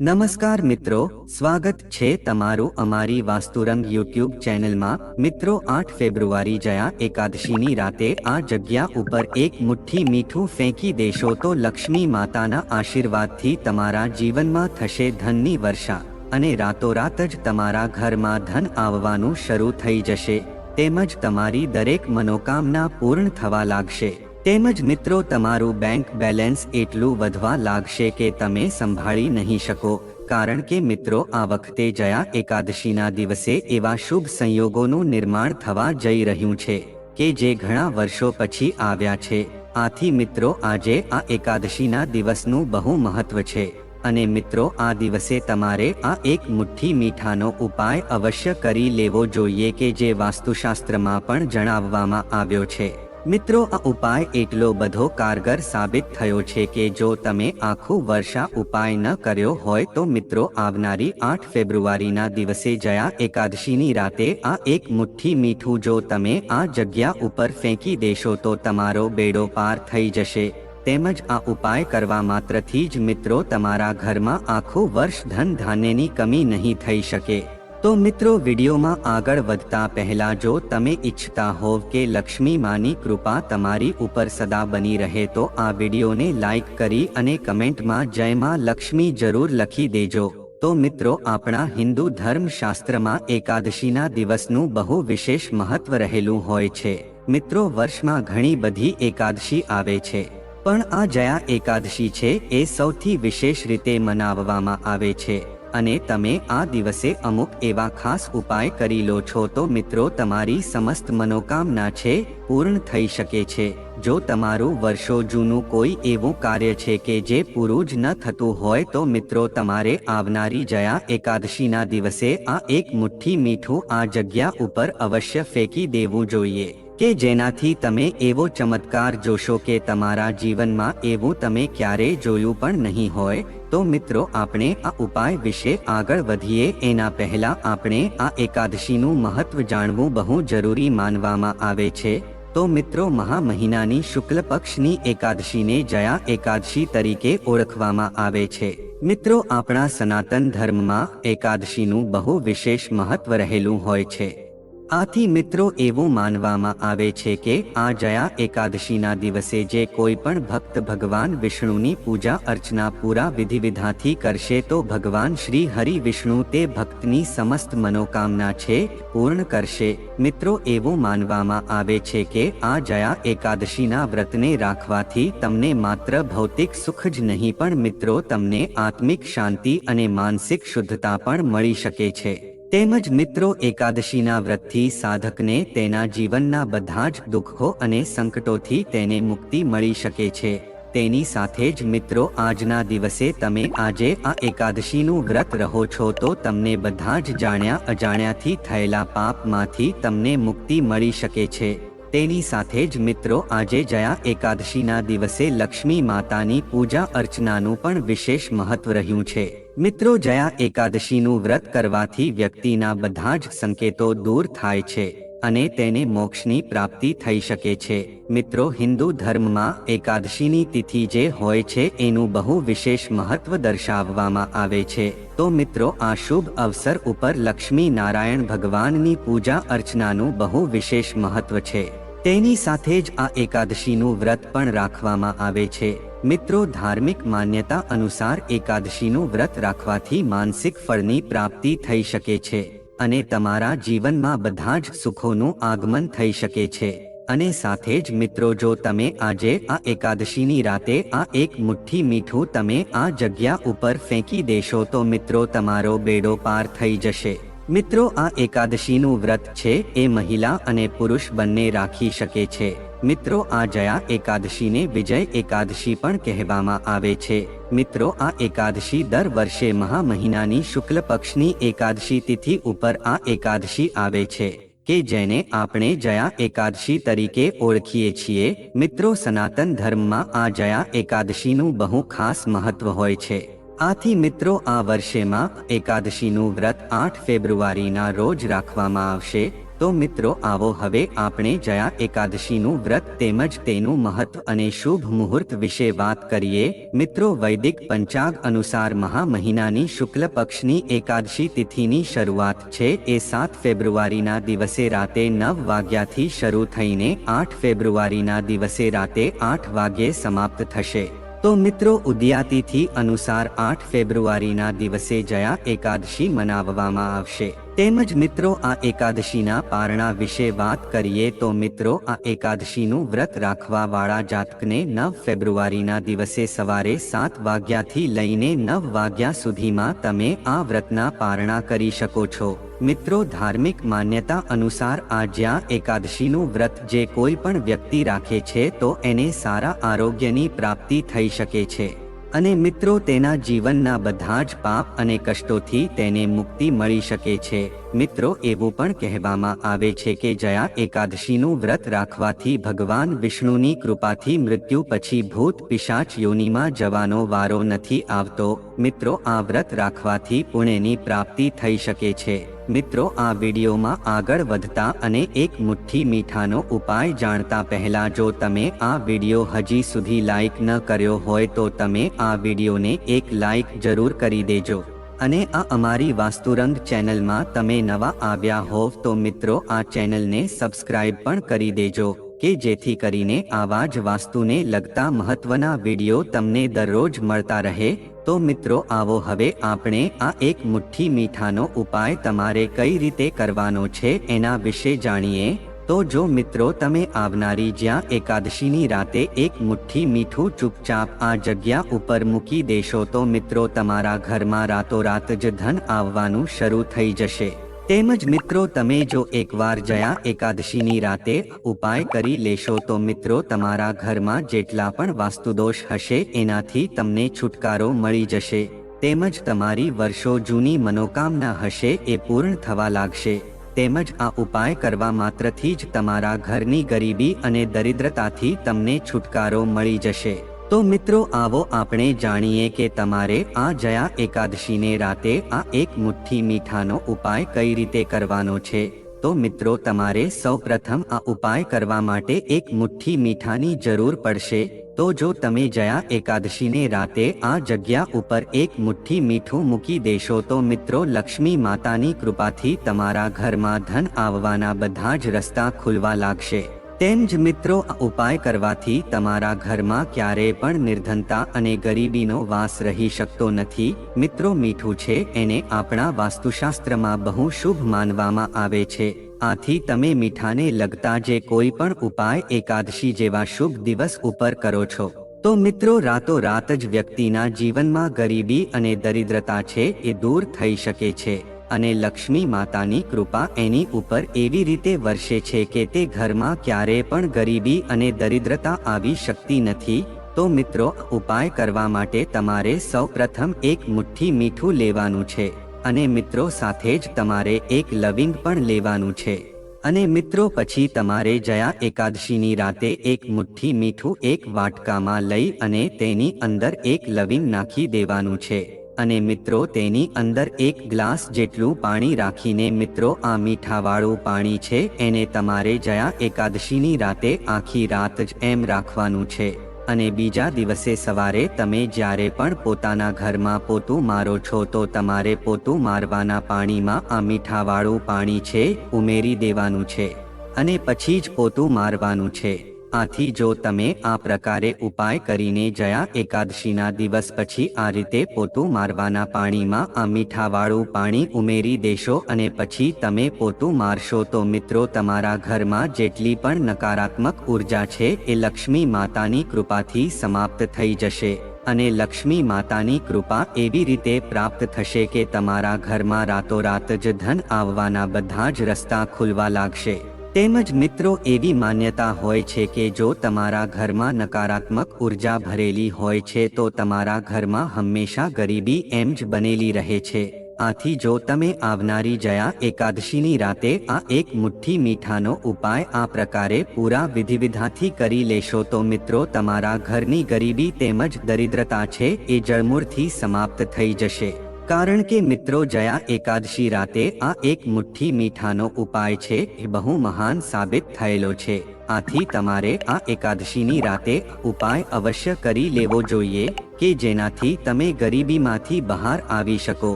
નમસ્કાર મિત્રો, સ્વાગત છે તમારું અમારી વાસ્તુરંગ યુટ્યુબ ચેનલમાં. મિત્રો, આઠ ફેબ્રુઆરી જયા એકાદશીની રાતે આ જગ્યા ઉપર એક મુઠ્ઠી મીઠું ફેંકી દેશો તો લક્ષ્મી માતાના આશીર્વાદથી તમારા જીવનમાં થશે ધનની વર્ષા અને રાતોરાત જ તમારા ઘરમાં ધન આવવાનું શરૂ થઈ જશે. તેમજ તમારી દરેક મનોકામના પૂર્ણ થવા લાગશે. તેમજ મિત્રો, તમારું બેંક બેલેન્સ એટલું વધવા લાગશે કે તમે સંભાળી નહીં શકો. કારણ કે મિત્રો, આ વખતે જયા એકાદશીના દિવસે એવા શુભ સંયોગોનું નિર્માણ થવા જઈ રહ્યું છે, કે જે ઘણા વર્ષો પછી આવ્યા છે. આથી મિત્રો, આજે આ એકાદશીના દિવસનું બહુ મહત્વ છે. અને મિત્રો, આ દિવસે તમારે આ એક મુઠ્ઠી મીઠાનો ઉપાય અવશ્ય કરી લેવો જોઈએ કે જે વાસ્તુશાસ્ત્રમાં પણ જણાવવામાં આવ્યો છે. મિત્રો, આ ઉપાય એટલો બધો કારગર સાબિત થયો છે કે જો તમે આખું વર્ષા ઉપાય ન કર્યો હોય તો મિત્રો, આવનારી આઠ ફેબ્રુઆરીના દિવસે જયા એકાદશીની રાતે આ એક મુઠ્ઠી મીઠું જો તમે આ જગ્યા ઉપર ફેંકી દેશો તો તમારો બેડો પાર થઈ જશે. તેમજ આ ઉપાય કરવા માત્રથી જ મિત્રો, તમારા ઘરમાં આખું વર્ષ ધન ધાન્યની કમી નહીં થઈ શકે. તો મિત્રો વિડીયોમાં આગળ વધતા પહેલા જો તમે ઈચ્છતા હોવ કે લક્ષ્મી માની કૃપા તમારી ઉપર સદા બની રહે તો આ વિડીયોને લાઈક કરી અને કમેન્ટમાં જય માં લક્ષ્મી જરૂર લખી દેજો. તો મિત્રો આપણા હિન્દુ ધર્મશાસ્ત્રમાં એકાદશીના દિવસનું બહુ વિશેષ મહત્વ રહેલું હોય છે. મિત્રો વર્ષમાં ઘણી બધી એકાદશી આવે છે. પણ આ જયા એકાદશી છે એ સૌથી વિશેષ રીતે મનાવવામાં આવે છે. અને તમે આ દિવસે અમુક એવા ખાસ ઉપાય કરી લો છો તો મિત્રો તમારી સમસ્ત મનોકામના છે, પૂર્ણ થઈ શકે છે. જો તમારું વર્ષો જૂનું કોઈ એવું કાર્ય છે કે જે પૂરું જ ન થતું હોય તો મિત્રો તમારે આવનારી જયા એકાદશીના દિવસે આ એક મુઠ્ઠી મીઠું આ જગ્યા ઉપર અવશ્ય ફેંકી દેવું જોઈએ. કે જેનાથી તમે એવો ચમત્કાર જોશો કે તમારા જીવનમાં એવું તમે ક્યારેય જોયું પણ નહીં હોય તો મિત્રો, આપણે આ ઉપાય વિશે આગળ વધીએ. એના પહેલા આપણે આ એકાદશીનું મહત્વ જાણવું બહુ જરૂરી માનવામાં આવે છે. તો મિત્રો મહા મહિનાની શુક્લ પક્ષની એકાદશીને જયા એકાદશી તરીકે ઓળખવામાં આવે છે. મિત્રો, આપણા સનાતન ધર્મમાં એકાદશીનું બહુ વિશેષ મહત્વ રહેલું હોય છે. આથી મિત્રો એવું માનવામાં આવે છે કે આ જયા એકાદશીના દિવસે જે કોઈ પણ ભક્ત ભગવાન વિષ્ણુની પૂજા અર્ચના પૂરા વિધિવિધાથી કરશે તો ભગવાન શ્રી હરિ વિષ્ણુ તે ભક્તની સમસ્ત મનોકામના છે, પૂર્ણ કરશે. મિત્રો એવું માનવામાં આવે છે કે આ જયા એકાદશીના વ્રતને રાખવાથી તમને માત્ર ભૌતિક સુખ જ નહીં પણ મિત્રો તમને આત્મિક શાંતિ અને માનસિક શુદ્ધતા પણ મળી શકે છે. તેમજ મિત્રો એકાદશીના વ્રતથી સાધકને તેના જીવનના બધા જ દુઃખો અને સંકટોથી તેને મુક્તિ મળી શકે છે. તેની સાથે જ મિત્રો આજના દિવસે તમે આજે આ એકાદશીનું વ્રત રહો છો તો તમને બધા જ જાણ્યા અજાણ્યાથી થયેલા પાપમાંથી તમને મુક્તિ મળી શકે છે. તેની સાથે જ મિત્રો, આજે જયા એકાદશીના દિવસે લક્ષ્મી માતાની પૂજા અર્ચનાનું પણ વિશેષ મહત્વ રહ્યું છે. મિત્રો, જયા એકાદશીનું વ્રત કરવાથી વ્યક્તિના બધા જ સંકેતો દૂર થાય છે. અને તેને મોક્ષની પ્રાપ્તિ થઈ શકે છે. મિત્રો, હિન્દુ ધર્મમાં એકાદશીની તિથિ જે હોય છે, એનું બહુ વિશેષ મહત્વ દર્શાવવામાં આવે છે. તો મિત્રો, આ શુભ અવસર ઉપર લક્ષ્મી નારાયણ ભગવાનની પૂજા અર્ચનાનું બહુ વિશેષ મહત્વ છે. તેની સાથે જ આ એકાદશીનું વ્રત પણ રાખવામાં આવે છે. મિત્રો, ધાર્મિક માન્યતા અનુસાર એકાદશીનું વ્રત રાખવાથી માનસિક ફળની પ્રાપ્તિ થઈ શકે છે. અને તમારા જીવનમાં બધા જ સુખોનું આગમન થઈ શકે છે. અને સાથે જ મિત્રો, જો તમે આજે આ એકાદશીની રાતે આ એક મુઠ્ઠી મીઠું તમે આ જગ્યા ઉપર ફેંકી દેશો, તો મિત્રો, તમારો બેડો પાર થઈ જશે. મિત્રો, આ એકાદશીનું વ્રત છે, એ મહિલા અને પુરુષ બંને રાખી શકે છે. મિત્રો, આ જયા એકાદશીને વિજય એકાદશી પણ કહેવામાં આવે છે. મિત્રો, આ એકાદશી દર વર્ષે મહા મહિનાની શુક્લ પક્ષની એકાદશી તિથિ ઉપર આ એકાદશી આવે છે, કે જેને આપણે જયા એકાદશી તરીકે ઓળખીએ છીએ. મિત્રો, સનાતન ધર્મમાં આ જયા એકાદશીનું બહુ ખાસ મહત્વ હોય છે. આથી મિત્રો, આ વર્ષેમાં એકાદશીનું વ્રત આઠ ફેબ્રુઆરીના રોજ રાખવામાં આવશે. તો મિત્રો આવો હવે આપણે જયા એકાદશીનું વ્રત તેમજ તેનું મહત્વ અને શુભ મુહૂર્ત વિશે વાત કરીએ. મિત્રો વૈદિક પંચાગ અનુસાર મહા મહિનાની શુક્લ પક્ષની એકાદશી તિથિની શરૂઆત છે. એ સાત ફેબ્રુઆરીના દિવસે રાતે નવ વાગ્યાથી શરૂ થઈને આઠ ફેબ્રુઆરીના દિવસે રાતે આઠ વાગ્યે સમાપ્ત થશે. તો મિત્રો ઉદયાતિથિ અનુસાર આઠ ફેબ્રુઆરીના દિવસે જયા એકાદશી મનાવવામાં આવશે. તેમજ મિત્રો, આ એકાદશીના પારણા વિશે વાત કરીએ તો મિત્રો, આ એકાદશીનું વ્રત રાખવા વાળા જાતકને નવ ફેબ્રુઆરીના દિવસે સવારે સાત વાગ્યાથી લઈને નવ વાગ્યા સુધીમાં તમે આ વ્રતના પારણા કરી શકો છો. મિત્રો, ધાર્મિક માન્યતા અનુસાર આ જ્યાં એકાદશીનું વ્રત જે કોઈ પણ વ્યક્તિ રાખે છે, તો એને સારા આરોગ્યની પ્રાપ્તિ થઈ શકે છે. અને મિત્રો, તેના જીવનના બધા જ પાપ અને કષ્ટોથી તેને મુક્તિ મળી શકે છે. મિત્રો, એવું પણ કહેવામાં આવે છે કે જયા એકાદશીનું વ્રત રાખવાથી ભગવાન વિષ્ણુની કૃપાથી મૃત્યુ પછી ભૂત પિશાચ યોનિમાં જવાનો વારો નથી આવતો. મિત્રો, આ વ્રત રાખવાથી પુણ્યની પ્રાપ્તિ થઈ શકે છે. મિત્રો, આ વિડીયોમાં આગળ વધતા અને એક મુઠ્ઠી મીઠાનો ઉપાય જાણતા પહેલા જો તમે આ વીડિયો હજી સુધી લાઈક ન કર્યો હોય તો તમે આ વિડીયોને એક લાઈક જરૂર કરી દેજો. અને આ અમારી વાસ્તુરંગ ચેનલમાં તમે નવા આવ્યા હોવ તો મિત્રો, આ ચેનલને સબસ્ક્રાઇબ પણ કરી દેજો. કે જેથી કરીને આવા જ વાસ્તુને લગતા મહત્વના વીડિયો તમને દરરોજ મળતા રહે, તો મિત્રો આવો હવે આપણે આ એક મુઠ્ઠી મીઠાનો ઉપાય તમારે કઈ રીતે કરવાનો છે એના વિશે જાણીએ, તો જો મિત્રો તમે આવનારી જ્યાં એકાદશીની રાતે એક મુઠ્ઠી મીઠું ચૂપચાપ આ જગ્યા ઉપર મૂકી દેશો તો મિત્રો તમારા ઘરમાં રાતોરાત જ ધન આવવાનું શરૂ થઈ જશે. તેમજ મિત્રો, તમે જો એકવાર જયા એકાદશીની રાતે ઉપાય કરી લેશો, તો મિત્રો, તમારા ઘરમાં જેટલા પણ વાસ્તુદોષ હશે, એનાથી તમને છુટકારો મળી જશે. તેમજ તમારી વર્ષો જૂની મનોકામના હશે, એ પૂર્ણ થવા લાગશે. તેમજ આ ઉપાય કરવા માત્રથી જ તમારા ઘરની ગરીબી અને દરિદ્રતાથી તમને છુટકારો મળી જશે. તો મિત્રો, આવો આપણે જાણીએ કે તમારે આ જયા એકાદશીને રાતે આ એક મુઠ્ઠી મીઠાનો ઉપાય કઈ રીતે કરવાનો છે? તો મિત્રો, તમારે સૌપ્રથમ આ ઉપાય કરવા માટે એક મુઠ્ઠી મીઠાની જરૂર પડશે. તો જો તમે જયા એકાદશીને રાતે આ જગ્યા ઉપર એક મુઠ્ઠી મીઠું મૂકી દેશો, તો મિત્રો, લક્ષ્મી માતાની કૃપાથી તમારા ઘરમાં ધન આવવાના બધા જ રસ્તા ખુલવા લાગશે. તેમ જ મિત્રો, આ ઉપાય કરવાથી તમારા ઘરમાં ક્યારેય પણ નિર્ધનતા અને ગરીબીનો વાસ રહી શકતો નથી. મિત્રો, મીઠું છે, એને આપણા વાસ્તુશાસ્ત્રમાં બહુ શુભ માનવામાં આવે છે. આથી તમે મીઠાને લગતા જે કોઈ પણ ઉપાય એકાદશી જેવા શુભ દિવસ ઉપર કરો છો. તો મિત્રો, રાતોરાત જ વ્યક્તિના જીવનમાં ગરીબી અને દરિદ્રતા છે એ દૂર થઈ શકે છે. અને લક્ષ્મી માતાની કૃપા એની ઉપર એવી રીતે વર્ષે છે કે તે ઘરમાં ક્યારેય પણ ગરીબી અને દરિદ્રતા આવી શકતી નથી, તો મિત્રો, ઉપાય કરવા માટે તમારે સૌપ્રથમ એક મુઠ્ઠી મીઠું લેવાનું છે અને મિત્રો સાથે જ તમારે એક લવિંગ પણ લેવાનું છે. અને મિત્રો, પછી તમારે જયા એકાદશીની રાતે એક મુઠ્ઠી મીઠું એક વાટકામાં લઈ અને તેની અંદર એક લવિંગ નાખી દેવાનું છે. અને મિત્રો તેની અંદર એક ગ્લાસ જેટલું પાણી રાખીને મિત્રો આ મીઠાવાળું પાણી છે, એને તમારે જયા એકાદશીની રાતે આખી રાત જ એમ રાખવાનું છે. અને બીજા દિવસે સવારે તમે જ્યારે પણ પોતાના ઘરમાં પોતું મારો છો તો તમારે પોતું મારવાના પાણીમાં આ મીઠાવાળું પાણી છે, ઉમેરી દેવાનું છે. અને પછી જ પોતું મારવાનું છે. આથી જો તમે આ પ્રકારે ઉપાય કરીને જયા એકાદશીના દિવસ પછી આ રીતે પોતું મારવાના પાણીમાં આ મીઠાવાળું પાણી ઉમેરી દેશો અને પછી તમે પોતું મારશો તો મિત્રો તમારા ઘરમાં જેટલી પણ નકારાત્મક ઊર્જા છે એ લક્ષ્મી માતાની કૃપાથી સમાપ્ત થઈ જશે. અને લક્ષ્મી માતાની કૃપા એવી રીતે પ્રાપ્ત થશે કે તમારા ઘરમાં રાતોરાત જ ધન આવવાના બધા જ રસ્તા ખુલવા લાગશે. તેમજ મિત્રો એવી માન્યતા હોય છે કે જો તમારા ઘરમાં નકારાત્મક ઊર્જા ભરેલી હોય છે તો તમારા ઘરમાં હંમેશા ગરીબી એમ જ બનેલી રહે છે. આથી જો તમે આવનારી જયા એકાદશીની રાતે આ એક મુઠ્ઠી મીઠાનો ઉપાય આ પ્રકારે પૂરા વિધિવિધાથી કરી લેશો તો મિત્રો તમારા ઘરની ગરીબી તેમજ દરિદ્રતા છે એ જળમૂળથી સમાપ્ત થઈ જશે. કારણ કે મિત્રો જયા એકાદશી રાતે આ એક મુઠ્ઠી મીઠાનો ઉપાય છે એ બહુ મહાન સાબિત થયેલો છે. આથી તમારે આ એકાદશીની રાતે ઉપાય અવશ્ય કરી લેવો જોઈએ કે જેનાથી તમે ગરીબીમાંથી બહાર આવી શકો.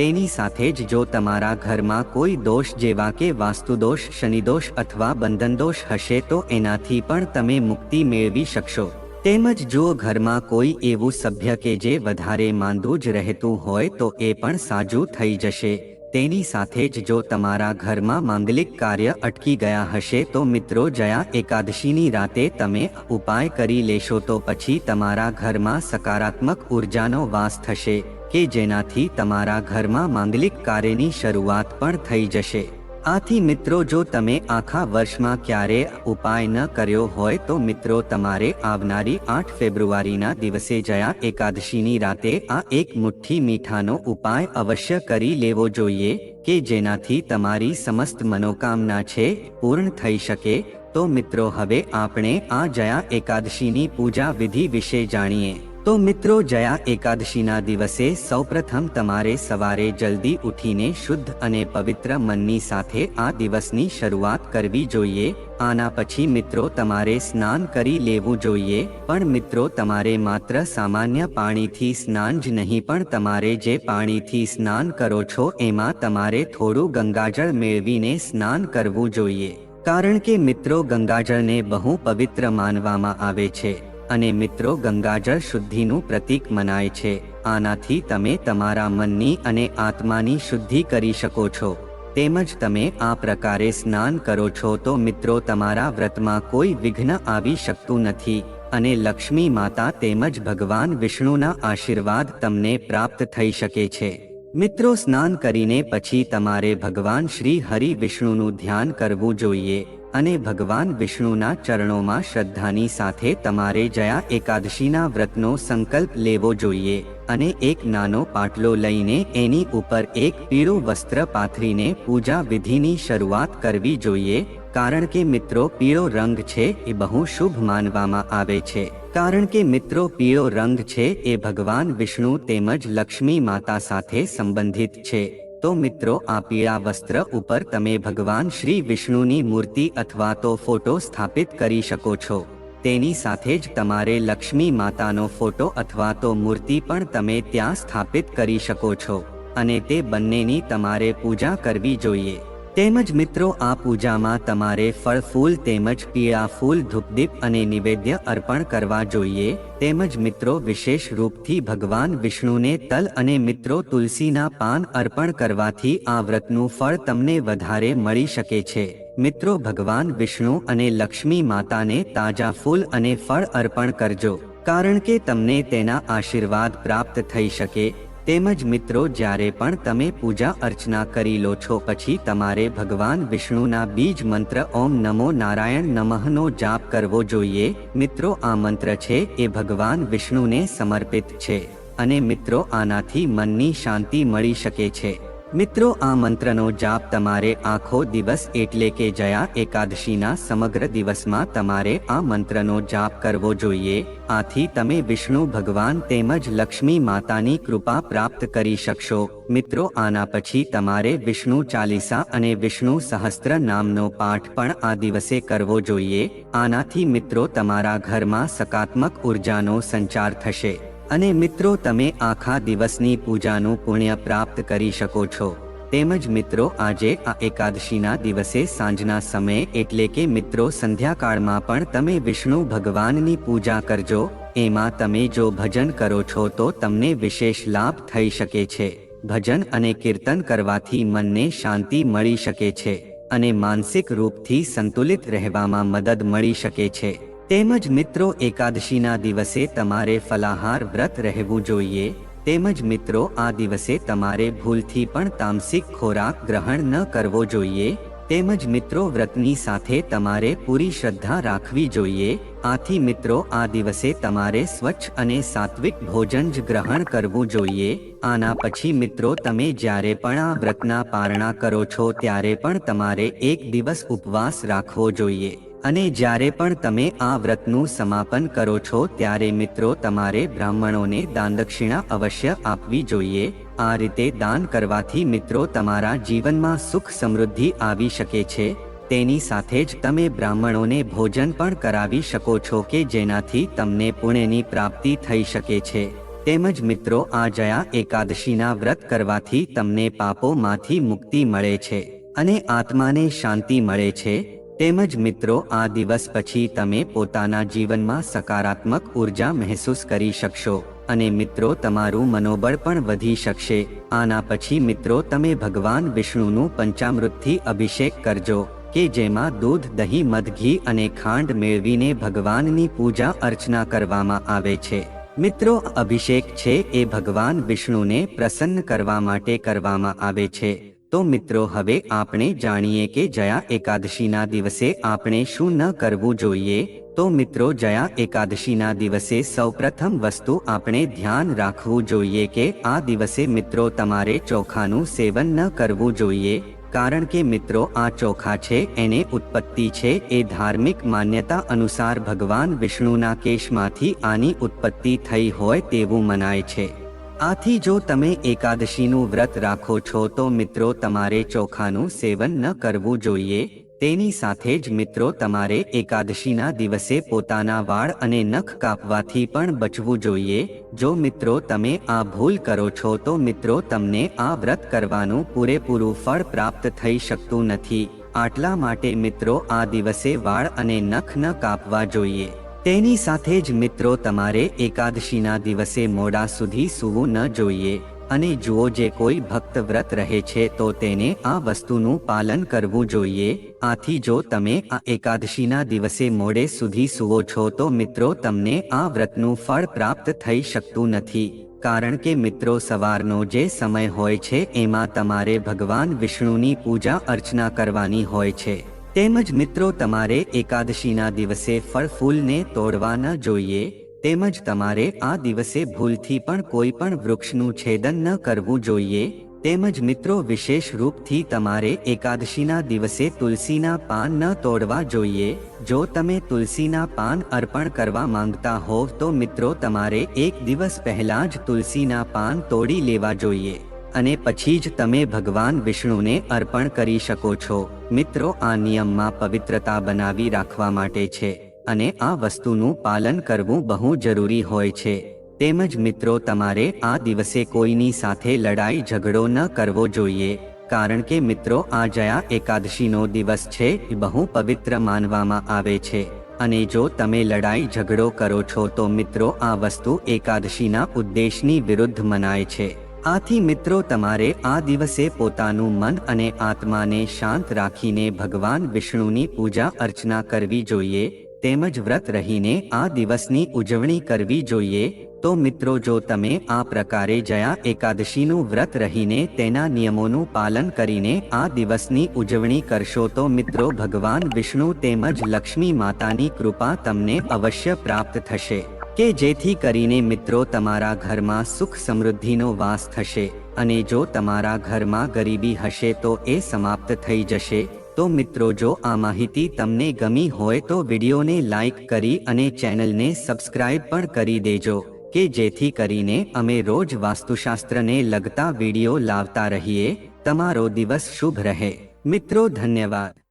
તેની સાથે જ જો તમારા ઘરમાં કોઈ દોષ જેવા કે વાસ્તુદોષ, શનિદોષ અથવા બંધનદોષ હશે તો એનાથી પણ તમે મુક્તિ મેળવી શકશો. તેમજ જો ઘરમાં કોઈ એવું સભ્ય કે જે વધારે માંદું જ રહેતું હોય તો એ પણ સાજું થઈ જશે. તેની સાથે જ જો તમારા ઘરમાં માંગલિક કાર્ય અટકી ગયા હશે તો મિત્રો જયા એકાદશીની રાતે તમે ઉપાય કરી લેશો તો પછી તમારા ઘરમાં સકારાત્મક ઉર્જાનો વાસ થશે, કે જેનાથી તમારા ઘરમાં માંગલિક કાર્યની શરૂઆત પણ થઈ જશે. આથી મિત્રો, જો તમે આખા વર્ષમાં ક્યારે ઉપાય ન કર્યો હોય, તો મિત્રો, તમારે આવનારી આઠ ફેબ્રુઆરીના દિવસે જયા એકાદશીની રાતે આ એક મુઠ્ઠી મીઠાનો ઉપાય અવશ્ય કરી લેવો જોઈએ કે જેનાથી તમારી સમસ્ત મનોકામના છે, પૂર્ણ થઈ શકે. તો મિત્રો, હવે આપણે આ જયા એકાદશીની પૂજા વિધિ વિશે જાણીએ. તો મિત્રો જયા એકાદશીના દિવસે સૌપ્રથમ તમારે સવારે જલ્દી ઉઠીને શુદ્ધ અને પવિત્ર મનની સાથે આ દિવસની શરૂઆત કરવી જોઈએ. આના પછી મિત્રો તમારે સ્નાન કરી લેવું જોઈએ. પણ મિત્રો તમારે માત્ર સામાન્ય પાણીથી સ્નાન જ નહીં, પણ તમારે જે પાણીથી સ્નાન કરો છો એમાં તમારે થોડું ગંગાજળ મેળવીને સ્નાન કરવું જોઈએ. કારણ કે મિત્રો ગંગાજળને બહુ પવિત્ર માનવામાં આવે છે. અને મિત્રો ગંગાજળ શુદ્ધિનું પ્રતીક મનાય છે. આનાથી તમે તમારા મનની અને આત્માની શુદ્ધિ કરી શકો છો. તેમજ તમે આ પ્રકારે સ્નાન કરો છો તો મિત્રો તમારા વ્રતમાં કોઈ વિઘ્ન આવી શકતું નથી. અને લક્ષ્મી માતા તેમજ ભગવાન વિષ્ણુના આશીર્વાદ તમને પ્રાપ્ત થઈ શકે છે. મિત્રો સ્નાન કરીને પછી તમારે ભગવાન શ્રી હરિ વિષ્ણુનું ધ્યાન કરવું જોઈએ. અને ભગવાન વિષ્ણુના ચરણોમાં શ્રદ્ધાની સાથે તમારે જયા એકાદશીના વ્રતનો સંકલ્પ લેવો જોઈએ અને એક નાનો પાટલો લઈને એની ઉપર એક પીળું વસ્ત્ર પાથરીને પૂજા વિધિની શરૂઆત કરવી જોઈએ, કારણ કે મિત્રો પીળો રંગ છે એ બહુ શુભ માનવામાં આવે છે. કારણ કે મિત્રો પીળો રંગ છે એ ભગવાન વિષ્ણુ તેમજ લક્ષ્મી માતા સાથે સંબંધિત છે. તો મિત્રો, આ પીળા વસ્ત્ર ઉપર તમે ભગવાન શ્રી વિષ્ણુની મૂર્તિ અથવા તો ફોટો સ્થાપિત કરી શકો છો. તેની સાથે જ તમારે લક્ષ્મી માતાનો ફોટો અથવા તો મૂર્તિ પણ તમે ત્યાં સ્થાપિત કરી શકો છો. અને તે બંનેની તમારે પૂજા કરવી જોઈએ. તેમજ મિત્રો, આ પૂજામાં તમારે ફળ, ફૂલ તેમજ પીળા ફૂલ, ધૂપદીપ અને નિવેદ્ય અર્પણ કરવા જોઈએ. તેમજ મિત્રો, વિશેષ રૂપથી ભગવાન વિષ્ણુને તલ અને મિત્રો તુલસીના પાન અર્પણ કરવાથી આ વ્રતનું ફળ તમને વધારે મળી શકે છે. મિત્રો, ભગવાન વિષ્ણુ અને લક્ષ્મી માતાને તાજા ફૂલ અને ફળ અર્પણ કરજો, કારણ કે તમને તેના આશીર્વાદ પ્રાપ્ત થઈ શકે. તેમજ મિત્રો, જ્યારે પણ તમે પૂજા અર્ચના કરી લો છો, પછી તમારે ભગવાન વિષ્ણુના બીજ મંત્ર ઓમ નમો નારાયણ નમઃનો જાપ કરવો જોઈએ. મિત્રો, આ મંત્ર છે, એ ભગવાન વિષ્ણુને સમર્પિત છે અને મિત્રો, આનાથી મનની શાંતિ મળી શકે છે. મિત્રો, આ મંત્રનો જાપ તમારે આખો દિવસ એટલે કે જયા એકાદશીના સમગ્ર દિવસમાં તમારે આ મંત્રનો જાપ કરવો જોઈએ. આથી તમે વિષ્ણુ ભગવાન તેમજ લક્ષ્મી માતાની કૃપા પ્રાપ્ત કરી શકશો. મિત્રો, આના પછી તમારે વિષ્ણુ ચાલીસા અને વિષ્ણુ સહસ્ત્ર નામનો પાઠ પણ આ દિવસે કરવો જોઈએ. આનાથી મિત્રો, તમારા ઘરમાં સકારાત્મક ઉર્જાનો સંચાર થશે. અને મિત્રો, તમે આખા દિવસની પૂજાનું પુણ્ય પ્રાપ્ત કરી શકો છો. તેમજ મિત્રો, આજે આ એકાદશીના દિવસે સાંજના સમયે એટલે કે મિત્રો, સંધ્યાકાળમાં પણ તમે વિષ્ણુ ભગવાનની પૂજા કરજો. એમાં તમે જો ભજન કરો છો, તો તમને વિશેષ લાભ થઈ શકે છે. ભજન અને કીર્તન કરવાથી મનને શાંતિ મળી શકે છે અને માનસિક રૂપથી સંતુલિત રહેવામાં મદદ મળી શકે છે. તેમજ મિત્રો, એકાદશીના દિવસે તમારે ફલાહાર વ્રત રહેવું જોઈએ. તેમજ મિત્રો, આ દિવસે તમારે ભૂલથી પણ તામસિક ખોરાક ગ્રહણ ન કરવો જોઈએ. તેમજ મિત્રો, વ્રતની સાથે તમારે પૂરી શ્રદ્ધા રાખવી જોઈએ. આથી મિત્રો, આ દિવસે તમારે સ્વચ્છ અને સાત્વિક ભોજન જ ગ્રહણ કરવું જોઈએ. આના પછી મિત્રો, તમે જ્યારે પણ આ વ્રતના પારણા કરો છો, ત્યારે પણ તમારે એક દિવસ ઉપવાસ રાખવો જોઈએ. અને જ્યારે પણ તમે આ વ્રતનું સમાપન કરો છો, ત્યારે મિત્રો, તમારે બ્રાહ્મણોને દાનદક્ષિણા અવશ્ય આપવી જોઈએ. આ રીતે દાન કરવાથી મિત્રો, તમારા જીવનમાં સુખ સમૃદ્ધિ આવી શકે છે. તેની સાથે જ તમે બ્રાહ્મણોને ભોજન પણ કરાવી શકો છો કે જેનાથી તમને પુણ્યની પ્રાપ્તિ થઈ શકે છે. તેમજ મિત્રો, આ જયા એકાદશીના વ્રત કરવાથી તમને પાપોમાંથી મુક્તિ મળે છે અને આત્માને શાંતિ મળે છે. તેમજ મિત્રો, આ દિવસ પછી તમે પોતાના જીવનમાં સકારાત્મક ઊર્જા મહેસૂસ કરી શકશો. અને મિત્રો, તમારું મનોબળ પણ વધી શકશે. આના પછી મિત્રો, તમે ભગવાન વિષ્ણુનું પંચામૃતથી અભિષેક કરજો, કે જેમાં દૂધ, દહીં મધ ઘી અને ખાંડ મેળવીને ભગવાનની પૂજા અર્ચના કરવામાં આવે છે. મિત્રો, અભિષેક છે એ ભગવાન વિષ્ણુને પ્રસન્ન કરવા માટે કરવામાં આવે છે. તો મિત્રો, હવે આપણે જાણીએ કે જયા એકાદશીના દિવસે આપણે શું ન કરવું જોઈએ. તો મિત્રો, જયા એકાદશીના દિવસે સૌપ્રથમ વસ્તુ આપણે ધ્યાન રાખવું જોઈએ કે આ દિવસે મિત્રો તમારે ચોખાનું સેવન ન કરવું જોઈએ. કારણ કે મિત્રો, આ ચોખા છે, એને ઉત્પત્તિ છે, એ ધાર્મિક માન્યતા અનુસાર ભગવાન વિષ્ણુના કેશમાંથી આની ઉત્પત્તિ થઈ હોય તેવું મનાય છે. આથી જો તમે એકાદશીનું વ્રત રાખો છો તો મિત્રો તમારે ચોખાનું સેવન ન કરવું જોઈએ. તેની સાથે જ મિત્રો તમારે એકાદશીના દિવસે પોતાના વાળ અને નખ કાપવાથી પણ બચવું જોઈએ. જો મિત્રો તમે આ ભૂલ કરો છો તો મિત્રો તમને આ વ્રત કરવાનું પૂરેપૂરું ફળ પ્રાપ્ત થઈ શકતું નથી. આટલા માટે મિત્રો આ દિવસે વાળ અને નખ ન કાપવા જોઈએ. તેની સાથે જ મિત્રો તમારે એકાદશીના દિવસે મોડા સુધી સૂવું ન જોઈએ અને જુઓ જે કોઈ ભક્ત વ્રત રહે છે તો તેને આ વસ્તુનું પાલન કરવું જોઈએ. આથી જો તમે આ એકાદશીના દિવસે મોડે સુધી સૂવો છો તો મિત્રો તમને આ વ્રતનું ફળ પ્રાપ્ત થઈ શકતું નથી. કારણ કે મિત્રો સવારનો જે સમય હોય છે એમાં તમારે ભગવાન વિષ્ણુની પૂજા અર્ચના કરવાની હોય છે. તેમજ મિત્રો તમારે એકાદશીના દિવસે ફળ ફૂલને તોડવા ન જોઈએ, તેમજ તમારે આ દિવસે ભૂલથી પણ કોઈ પણ વૃક્ષનું છેદન ન કરવું જોઈએ, તેમજ મિત્રો વિશેષ રૂપથી તમારે એકાદશીના દિવસે તુલસીના પાન ન તોડવા જોઈએ, જો તમે તુલસીના પાન અર્પણ કરવા માંગતા હોવ તો મિત્રો તમારે એક દિવસ પહેલા જ તુલસીના પાન તોડી લેવા જોઈએ. અને પછી જ તમે ભગવાન વિષ્ણુને અર્પણ કરી શકો છો. મિત્રો, આ નિયમમાં પવિત્રતા બનાવી રાખવા માટે છે અને આ વસ્તુનું પાલન કરવું બહુ જરૂરી હોય છે. તેમજ મિત્રો, તમારે આ દિવસે કોઈની સાથે લડાઈ ઝઘડો ન કરવો જોઈએ. કારણ કે મિત્રો, આ જયા એકાદશીનો દિવસ છે બહુ પવિત્ર માનવામાં આવે છે. અને જો તમે લડાઈ ઝઘડો કરો છો, તો મિત્રો, આ વસ્તુ એકાદશીના ઉદ્દેશની વિરુદ્ધ મનાય છે. આથી મિત્રો તમારે આ દિવસે પોતાનું મન અને આત્માને શાંત રાખીને ભગવાન વિષ્ણુની પૂજા અર્ચના કરવી જોઈએ, તેમજ વ્રત રહીને આ દિવસની ઉજવણી કરવી જોઈએ, તો મિત્રો જો તમે આ પ્રકારે જયા એકાદશીનું વ્રત રહીને તેના નિયમોનું પાલન કરીને આ દિવસની ઉજવણી કરશો તો મિત્રો ભગવાન વિષ્ણુ તેમજ લક્ષ્મી માતાની કૃપા તમને અવશ્ય પ્રાપ્ત થશે. કે જેથી કરીને મિત્રો તમારા ઘરમાં સુખ સમૃદ્ધિનો વાસ થશે અને જો તમારા ઘરમાં ગરીબી હશે તો એ સમાપ્ત થઈ જશે. તો મિત્રો જો આ માહિતી તમને ગમી હોય તો વિડીયોને લાઈક કરી અને ચેનલને સબસ્ક્રાઇબ પણ કરી દેજો, કે જેથી કરીને અમે રોજ વાસ્તુશાસ્ત્રને લગતા વીડિયો લાવતા રહીએ. તમારો દિવસ શુભ રહે. મિત્રો, ધન્યવાદ.